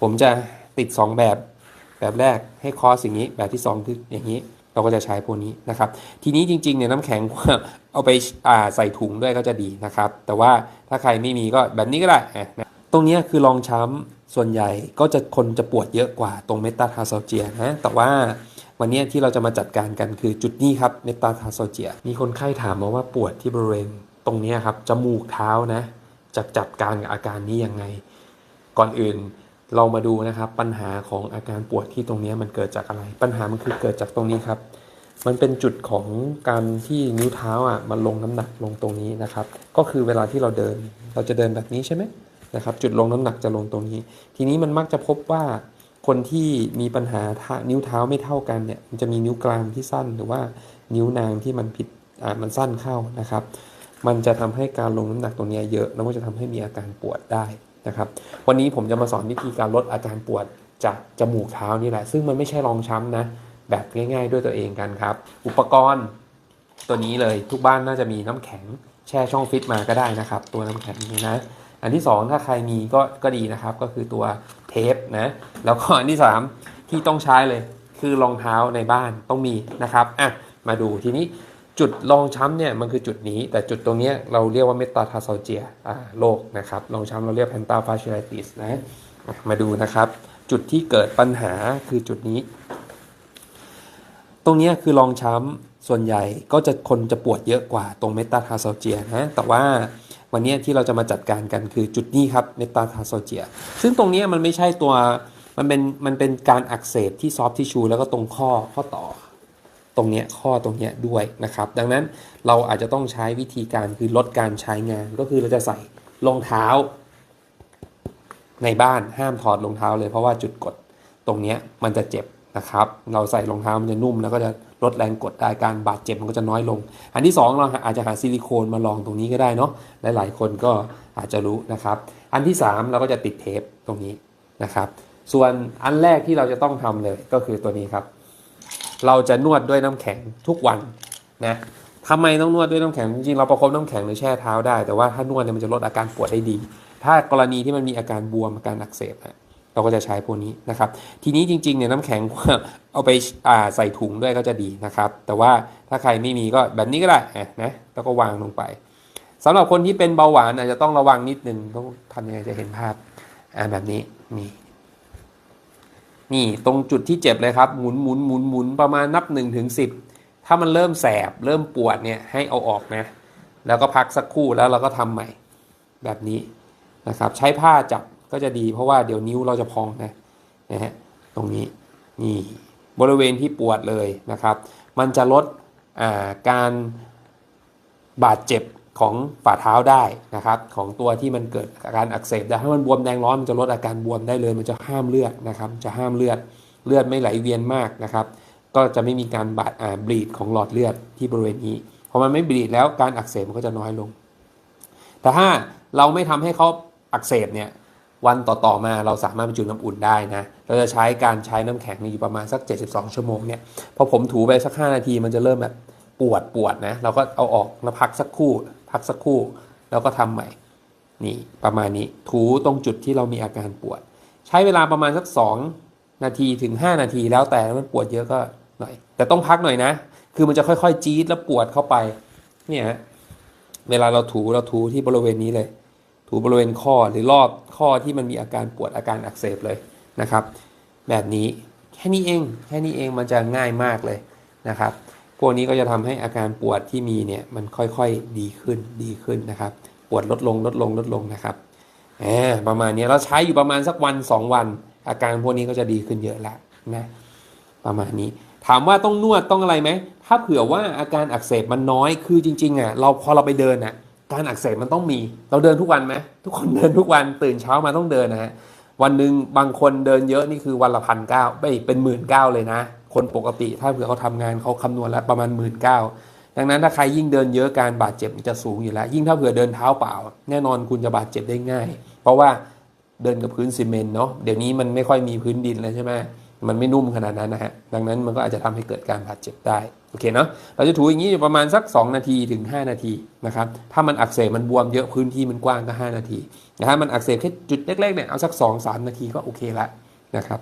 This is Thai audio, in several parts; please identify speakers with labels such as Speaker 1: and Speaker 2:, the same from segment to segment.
Speaker 1: ผมจะติด 2 แบบ แบบแรกให้คอสิ่งนี้ แบบที่ 2 คืออย่างนี้ เราก็จะใช้พวกนี้นะครับ ทีนี้จริงๆเนี่ยน้ำแข็งเอาไปาใส่ถุงด้วยก็จะดีนะครับ แต่ว่าถ้าใครไม่มีก็แบบนี้ก็ได้นะตรงนี้คือรองช้ำส่วนใหญ่ก็จะคนจะปวดเยอะกว่าตรงเมตาทาร์ซเจียนะแต่ว่าวันนี้ที่เราจะมาจัดการกันคือจุดนี้ครับเมตาทาร์ซเจีย มีคนไข้ถามมาว่าปวดที่บริเวณตรงนี้ครับจมูกเท้านะจะจัดการกับอาการนี้ยังไง ก่อนอื่น เรามาดูนะครับปัญหาของอาการปวดที่ตรงนี้มันเกิดจากอะไร ปัญหามันคือเกิดจากตรงนี้ครับ มันเป็นจุดของการที่นิ้วเท้าอะมันลงน้ำหนักลงตรงนี้นะครับ ก็คือเวลาที่เราเดิน เราจะเดินแบบนี้ใช่ไหมนะครับ จุดลงน้ำหนักจะลงตรงนี้ ทีนี้มันมักจะพบว่าคนที่มีปัญหาเท้านิ้วเท้าไม่เท่ากันเนี่ยมันจะมีนิ้วกลางที่สั้นหรือว่านิ้วนางที่มันผิดอ่ามันสั้นเข้านะครับ มันจะทำให้การลงน้ำหนักตรงนี้เยอะแล้วก็จะทำให้มีอาการปวดได้ นะครับ วันนี้ผมจะมาสอนวิธีการลดอาการปวดจากจมูกเท้านี่แหละ ซึ่งมันไม่ใช่รองช้ำนะ แบบง่าย ๆ ด้วยตัวเองกันครับ อุปกรณ์ตัวนี้เลยทุกบ้านน่าจะมีน้ำแข็งแช่ช่องฟิตมาก็ได้นะครับ ตัวน้ำแข็งนี้นะ อันที่ 2 ถ้าใครมีก็ก็ดีนะครับ ก็คือตัวเทปนะ แล้วก็อันที่ 3 ที่ต้องใช้เลยคือรองเท้าในบ้านต้องมีนะครับอะมาดูทีนี้ จุดรองช้ำเนี่ยมันคือจุดนี้ แต่จุดตรงนี้เราเรียกว่าเมตาทาร์ซเจียโรคนะครับรองช้ำเราเรียกแพนตาฟาชิไลติสนะมาดูนะครับ จุดที่เกิดปัญหาคือจุดนี้ ตรงนี้คือรองช้ำส่วนใหญ่ก็จะคนจะปวดเยอะกว่าตรงเมตาทาร์ซเจียนะแต่ว่าวันนี้ที่เราจะมาจัดการกันคือจุดนี้ครับเมตาทาร์ซเจีย ซึ่งตรงนี้มันไม่ใช่ตัวมันเป็นมันเป็นการอักเสบที่ซอฟทิชูแล้วก็ตรงข้อข้อต่อ ตรงเนี้ยข้อตรงเนี้ยด้วยนะครับ ดังนั้นเราอาจจะต้องใช้วิธีการคือลดการใช้งาน ก็คือเราจะใส่รองเท้า ในบ้านห้ามถอดรองเท้าเลยเพราะว่าจุดกดตรงเนี้ยมันจะเจ็บนะครับ เราใส่รองเท้ามันจะนุ่มแล้วก็จะลดแรงกดได้การบาดเจ็บมันก็จะน้อยลง อันที่สองเราอาจจะหาซิลิโคนมาลองตรงนี้ก็ได้เนาะหลายๆคนก็อาจจะรู้นะครับ อันที่สามเราก็จะติดเทปตรงนี้นะครับ ส่วนอันแรกที่เราจะต้องทำเลยก็คือตัวนี้ครับ เราจะนวดด้วยน้ำแข็งทุกวันนะทำไมต้องนวดด้วยน้ำแข็งจริงๆเราประคบน้ำแข็งหรือแช่เท้าได้แต่ว่าถ้านวดเนี่ยมันจะลดอาการปวดได้ดี ถ้ากรณีที่มันมีอาการบวมอาการอักเสบอะเราก็จะใช้พวกนี้นะครับ ทีนี้จริงๆเนี่ยน้ำแข็งเอาไปาใส่ถุงด้วยก็จะดีนะครับ แต่ว่าถ้าใครไม่มีก็แบบนี้ก็ได้นะแล้วก็วางลงไปสำหรับคนที่เป็นเบาหวานอาจจะต้องระวังนิดนึงต้องทำยังไงจะเห็นภาพาแบบนี้นี่ นี่ตรงจุดที่เจ็บเลยครับ หมุนหมุนหมุนหมุนประมาณนับ1นถึงสิถ้ามันเริ่มแสบเริ่มปวดเนี่ยให้เอาออกนะ แล้วก็พักสักครู่แล้วเราก็ทำใหม่แบบนี้นะครับ ใช้ผ้าจับก็จะดีเพราะว่าเดี๋ยวนิ้วเราจะพองนะนะฮะตรงนี้นี่บริเวณที่ปวดเลยนะครับ มันจะลดอ่าการบาดเจ็บ ของฝ่าเท้าได้นะครับ ของตัวที่มันเกิดอาการอักเสบได้ถ้ามันบวมแดงร้อนมันจะลดอาการบวมได้เลย มันจะห้ามเลือดนะครับ จะห้ามเลือดเลือดไม่ไหลเวียนมากนะครับ ก็จะไม่มีการบาดอ่าบลีดของหลอดเลือดที่บริเวณนี้พอมันไม่บลีดแล้วการอักเสบมันก็จะน้อยลง แต่ถ้าเราไม่ทำให้เขาอักเสบเนี่ยวันต่อๆมาเราสามารถบรรจุน้ำอุ่นได้นะ เราจะใช้การใช้น้ำแข็งนี่อยู่ประมาณสัก 72 ชั่วโมงเนี่ยพอผมถูไปสัก 5 นาทีมันจะเริ่มแบบปวดปวดนะเราก็เอาออกแล้วพักสักครู่ พักสักครู่ แล้วก็ทำใหม่ นี่ประมาณนี้ถูตรงจุดที่เรามีอาการปวด ใช้เวลาประมาณสัก 2 นาทีถึง 5 นาทีแล้วแต่มันปวดเยอะก็หน่อย แต่ต้องพักหน่อยนะ คือมันจะค่อยๆ จี๊ดแล้วปวดเข้าไป เนี่ยฮะเวลาเราถูเราถูที่บริเวณนี้เลย ถูบริเวณข้อหรือรอบข้อที่มันมีอาการปวดอาการอักเสบเลยนะครับ แบบนี้แค่นี้เองแค่นี้เองมันจะง่ายมากเลยนะครับ พวกนี้ก็จะทำให้อาการปวดที่มีเนี่ยมันค่อยๆดีขึ้นดีขึ้นนะครับ ปวดลดลงลดลงลดลงนะครับแหมประมาณนี้เราใช้อยู่ประมาณสักวัน 2 วัน อาการพวกนี้ก็จะดีขึ้นเยอะแล้วนะประมาณนี้ ถามว่าต้องนวดต้องอะไรไหมถ้าเผื่อว่าอาการอักเสบมันน้อยคือจริงๆอะเราพอเราไปเดินอะการอักเสบมันต้องมี เราเดินทุกวันไหมทุกคนเดินทุกวันตื่นเช้ามาต้องเดินนะฮะวันหนึ่งบางคนเดินเยอะนี่คือวันละพันเก้าไม่เป็นหมื่นเก้าเลยนะ คนปกติ ถ้าเผื่อเขาทำงานเขาคำนวณแล้วประมาณหมื่นเก้าดังนั้นถ้าใครยิ่งเดินเยอะการบาดเจ็บมันจะสูงอยู่แล้ว ยิ่งถ้าเผื่อเดินเท้าเปล่า แน่นอนคุณจะบาดเจ็บได้ง่าย เพราะว่าเดินกับพื้นซีเมนต์เนาะเดี๋ยวนี้มันไม่ค่อยมีพื้นดินแล้วใช่ไหมมันไม่นุ่มขนาดนั้นนะฮะดังนั้นมันก็อาจจะทำให้เกิดการบาดเจ็บได้โอเคเนาะเราจะถูอย่างนี้อยู่ประมาณสัก 2 นาทีถึง 5 นาทีนะครับถ้ามันอักเสบมันบวมเยอะพื้นที่มันกว้างก็ 5 นาทีนะฮะมันอักเสบแค่จุดเล็กๆเนี่ยเอาสัก 2-3 นาทีก็โอเคละนะครับ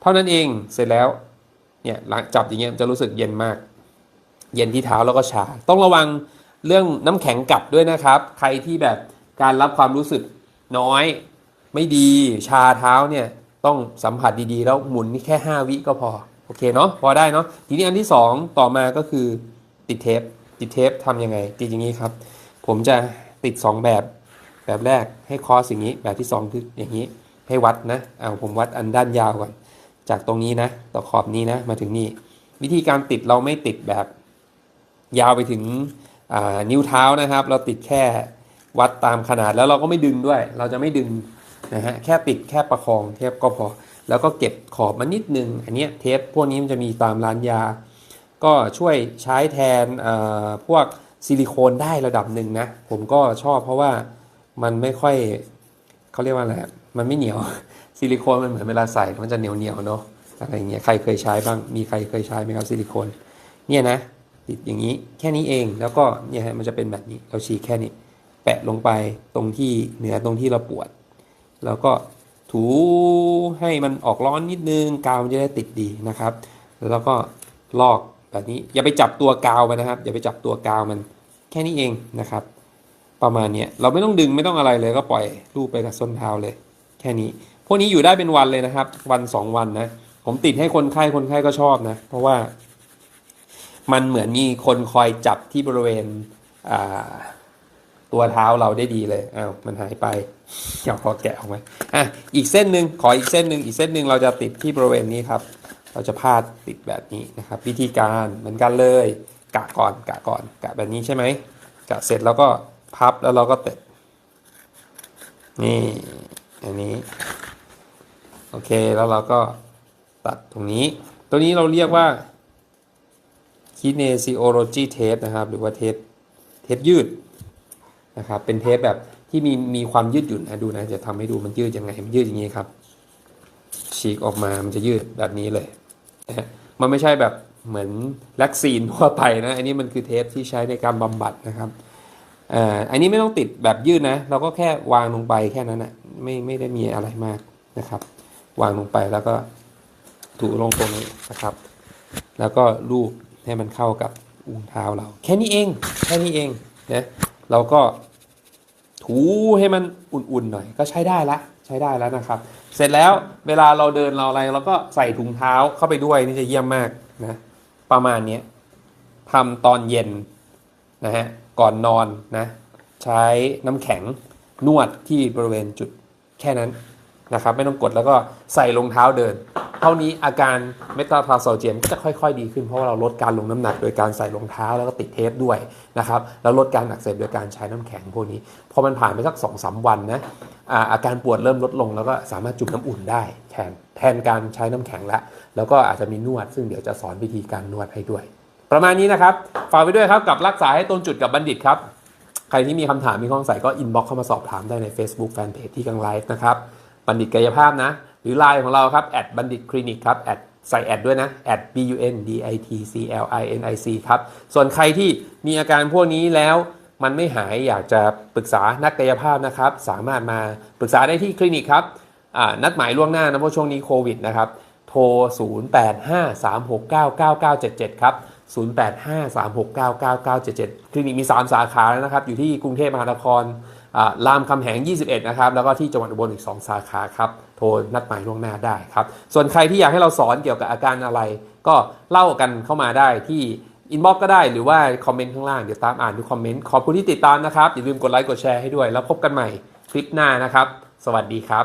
Speaker 1: เท่านั้นเองเสร็จแล้ว เนี่ยหลังจับอย่างเงี้ยจะรู้สึกเย็นมาก เย็นที่เท้าแล้วก็ชา ต้องระวังเรื่องน้ำแข็งกัดด้วยนะครับ ใครที่แบบการรับความรู้สึกน้อย ไม่ดีชาเท้าเนี่ยต้องสัมผัสดีๆ แล้วหมุนนี่แค่ 5 วิก็พอ โอเคเนาะพอได้เนาะทีนี้อันที่ 2 ต่อมาก็คือติดเทป ติดเทปทำยังไง ติดอย่างนี้ครับ ผมจะติด 2 แบบแบบแรกให้คอสอย่างนี้ แบบที่ 2 คืออย่างนี้ให้วัดนะเอาผมวัดอันด้านยาวก่อน จากตรงนี้นะต่อขอบนี้นะมาถึงนี่วิธีการติดเราไม่ติดแบบ ยาวไปถึงนิ้วเท้านะครับ เราติดแค่วัดตามขนาดแล้วเราก็ไม่ดึงด้วย เราจะไม่ดึงนะฮะแค่ติดแค่ประคองเทปก็พอ แล้วก็เก็บขอบมานิดนึง อันนี้เทปพวกนี้มันจะมีตามร้านยา ก็ช่วยใช้แทนพวกซิลิโคนได้ระดับหนึ่งนะ ผมก็ชอบเพราะว่ามันไม่ค่อยเขาเรียกว่าอะไรมันไม่เหนียว ซิลิโคนมันเหมือนเวลาใส่มันจะเหนียวเหนียวๆเนาะอะไรอย่างเงี้ยใครเคยใช้บ้างมีใครเคยใช้ไหมครับซิลิโคนเนี่ยนะติดอย่างนี้แค่นี้เองแล้วก็เนี่ยฮะมันจะเป็นแบบนี้เราฉีกแค่นี้ แปะลงไปตรงที่เหนือตรงที่เราปวด แล้วก็ถูให้มันออกร้อนนิดนึงกาวมันจะได้ติดดีนะครับ แล้วก็ลอกแบบนี้อย่าไปจับตัวกาวมันนะครับ อย่าไปจับตัวกาวมันแค่นี้เองนะครับ ประมาณเนี้ยเราไม่ต้องดึงไม่ต้องอะไรเลยก็ปล่อยรูปไปกับส้นเท้าเลย แค่นี้ วกนี้อยู่ได้เป็นวันเลยนะครับ วันสองวันนะ ผมติดให้คนไข้คนไข้ก็ชอบนะ เพราะว่า มันเหมือนมีคนคอยจับที่บริเวณตัวเท้าเราได้ดีเลยอ้าวมันหายไปเดี๋ยวพอแกะออกมาอะอีกเส้นหนึ่งขออีกเส้นหนึ่งอีกเส้นหนึ่งเราจะติดที่บริเวณนี้ครับ เราจะพาดติดแบบนี้นะครับ วิธีการเหมือนกันเลยกะก่อนกะก่อนกะแบบนี้ใช่ไหมกะเสร็จแล้วก็พับแล้วเราก็ติดนี่อันนี้ โอเค แล้วเราก็ตัดตรงนี้ ตัวนี้เราเรียกว่า kinesiology tape นะครับ หรือว่าเทปเทปยืดนะครับ เป็นเทปแบบที่มีมีความยืดหยุ่นนะดูนะ จะทำให้ดูมันยืดยังไง มันยืดอย่างนี้ครับ ฉีกออกมา มันจะยืดแบบนี้เลยนะมันไม่ใช่แบบเหมือนแล็กซีนทั่วไปนะ อันนี้มันคือเทปที่ใช้ในการบำบัดนะครับอ่าอันนี้ไม่ต้องติดแบบยืดนะ เราก็แค่วางลงไปแค่นั้นนะไม่ไม่ได้มีอะไรมากนะครับ วางลงไปแล้วก็ถูลงตรงนี้นะครับ แล้วก็รูปให้มันเข้ากับอุ้งเท้าเรา แค่นี้เองแค่นี้เองนะเราก็ถูให้มันอุ่นๆหน่อย ก็ใช้ได้ละใช้ได้แล้วนะครับ เสร็จแล้วเวลาเราเดินเราอะไรเราก็ใส่ถุงเท้าเข้าไปด้วยนี่จะเยี่ยมมากนะประมาณนี้ทำตอนเย็นนะฮะก่อนนอนนะใช้น้ำแข็งนวดที่บริเวณจุดแค่นั้น นะครับไม่ต้องกดแล้วก็ใส่รองเท้าเดิน เท่านี้อาการเมตาพลาโซเจียนก็จะค่อย ๆ ดีขึ้นเพราะว่าเราลดการลงน้ำหนักโดยการใส่รองเท้าแล้วก็ติดเทปด้วยนะครับแล้วลดการอักเสบโดยการใช้น้ำแข็งพวกนี้พอมันผ่านไปสัก2อสวันนะอาอาการปวดเริ่มลดลงแล้วก็สามารถจุ่มน้ำอุ่นได้แทนแทนการใช้น้ำแข็งละแล้วก็อาจจะมีนวด ซึ่งเดี๋ยวจะสอนวิธีการนวดให้ด้วย ประมาณนี้นะครับฝากไปด้วยครับกับรักษาให้ตรงจุดกับบัณฑิตครับใครที่มีคำถามมีข้อสงสัยก็อินบ็อกเข้ามาสอบถามได้ใน Facebook Fanpage ที่กังไลฟ์นะครับ บัณฑิตกายภาพนะ หรือไลน์ของเราครับแอดบัณฑิตคลินิกครับแอดใส่แอดด้วยนะแอด b u n d i t c l i n i c ครับ ส่วนใครที่มีอาการพวกนี้แล้วมันไม่หายอยากจะปรึกษานักกายภาพนะครับ สามารถมาปรึกษาได้ที่คลินิกครับนัดหมายล่วงหน้านะเพราะช่วงนี้โควิดนะครับ โทร 0853699977 ครับ 0853699977 คลินิกมี 3 สาขาแล้วนะครับ อยู่ที่กรุงเทพมหานคร รามคำแหง 21 นะครับ แล้วก็ที่จังหวัดอุบลอีก 2 สาขาครับ โทรนัดหมายล่วงหน้าได้ครับ ส่วนใครที่อยากให้เราสอนเกี่ยวกับอาการอะไร ก็เล่ากันเข้ามาได้ที่อินบ็อกก็ได้หรือว่าคอมเมนต์ข้างล่าง เดี๋ยวตามอ่านทุกคอมเมนต์ ขอบคุณที่ติดตามนะครับ อย่าลืมกดไลค์กดแชร์ให้ด้วย แล้วพบกันใหม่คลิปหน้านะครับ สวัสดีครับ